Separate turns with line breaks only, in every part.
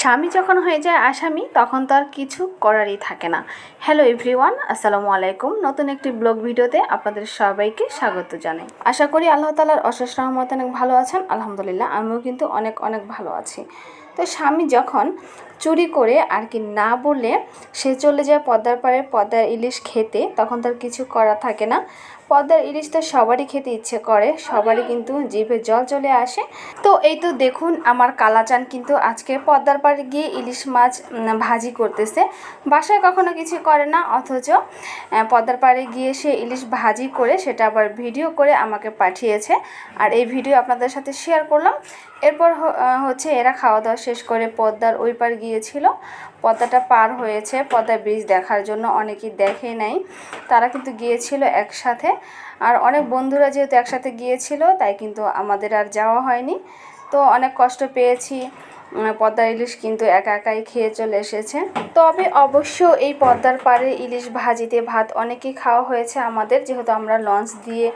স্বামী যখন হয়ে যায় আসামি তখন তো আর কিছু করারই থাকে না। হ্যালো এভরিওয়ান, আসসালামু আলাইকুম। নতুন একটি ব্লগ ভিডিওতে আপনাদের সবাইকে স্বাগত জানাই। আশা করি আল্লাহ তালার অশেষ রহমত অনেক ভালো আছেন। আলহামদুলিল্লাহ, আমিও কিন্তু অনেক অনেক ভালো আছি। তো স্বামী যখন চুরি করে আর কি না বলে সে চলে যায় পদ্মার পাড়ে, পদ্মার ইলিশ খেতে, তখন তার কিছু করা থাকে না। পদ্মার ইলিশ তো সবারই খেতে ইচ্ছে করে, সবারই কিন্তু জিভে জল চলে আসে। তো এই তো দেখুন, আমার কালাচান কিন্তু আজকে পদ্মার পাড়ে গিয়ে ইলিশ মাছ ভাজি করতেছে। বাসায় কখনো কিছু করে না, অথচ পদ্মার পাড়ে গিয়ে সে ইলিশ ভাজি করে সেটা আবার ভিডিও করে আমাকে পাঠিয়েছে। আর এই ভিডিও আপনাদের সাথে শেয়ার করলাম। এরপর হচ্ছে এরা খাওয়া দাওয়া শেষ করে পদ্মার ওই পার গিয়েছিল। পদ্মাটা পার হয়েছে পদ্মা ব্রিজ দেখার জন্য অনেকেই দেখে নাই। তারা কিন্তু গিয়েছিল একসাথে। আর অনেক বন্ধুরা যেহেতু একসাথে গিয়েছিল, তাই কিন্তু আমাদের আর যাওয়া হয়নি। তো অনেক কষ্ট পেয়েছি। পদ্মার ইলিশ কিন্তু একা একাই খেয়ে চলে এসেছে। তবে অবশ্য এই পদ্মার পাড়ে ইলিশ ভাজিতে ভাত অনেকেই খাওয়া হয়েছে আমাদের, যেহেতু আমরা লঞ্চ দিয়ে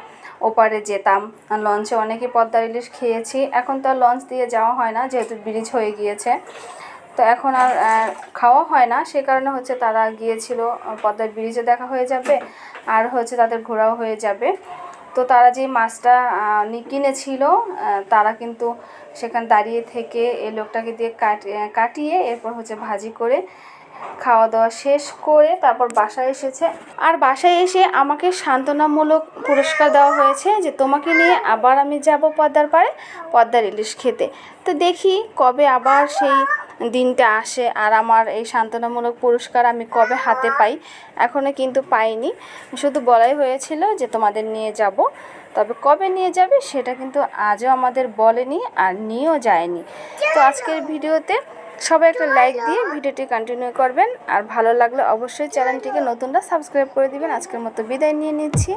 ওপারে যেতাম। লঞ্চে অনেকে পদ্মার ইলিশ খেয়েছি, এখন তো আর লঞ্চ দিয়ে যাওয়া হয় না, যেহেতু ব্রিজ হয়ে গিয়েছে। তো এখন আর খাওয়া হয় না, সে কারণে হচ্ছে তারা গিয়েছিল, পদ্মার ব্রিজে দেখা হয়ে যাবে, আর হচ্ছে তাদের ঘোরাও হয়ে যাবে। তো তারা যে মাছটা কিনেছিল তারা কিন্তু সেখানে দাঁড়িয়ে থেকে এই লোকটাকে দিয়ে কাট- কাটিয়ে এরপর হচ্ছে ভাজি করে খাওয়া দাওয়া শেষ করে তারপর বাসায় এসেছে। আর বাসায় এসে আমাকে সান্ত্বনামূলক পুরস্কার দেওয়া হয়েছে যে তোমাকে নিয়ে আবার আমি যাব পদ্মার পাড়ে, পদ্মার ইলিশ খেতে। তো দেখি কবে আবার সেই দিনটা আসে আর আমার এই সান্ত্বনামূলক পুরস্কার আমি কবে হাতে পাই এখনও কিন্তু পাইনি। শুধু বলাই হয়েছিল যে তোমাদের নিয়ে যাব, তবে কবে নিয়ে যাবে সেটা কিন্তু আজও আমাদের বলেনি আর নিয়েও যায়নি। তো আজকের ভিডিওতে সবাই একটা লাইক দিয়ে ভিডিওটি কন্টিনিউ করবেন। আর ভালো লাগলে অবশ্যই চ্যানেলটিকে নতুনটা সাবস্ক্রাইব করে দিবেন। আজকের মতো বিদায় নিয়ে নিচ্ছি।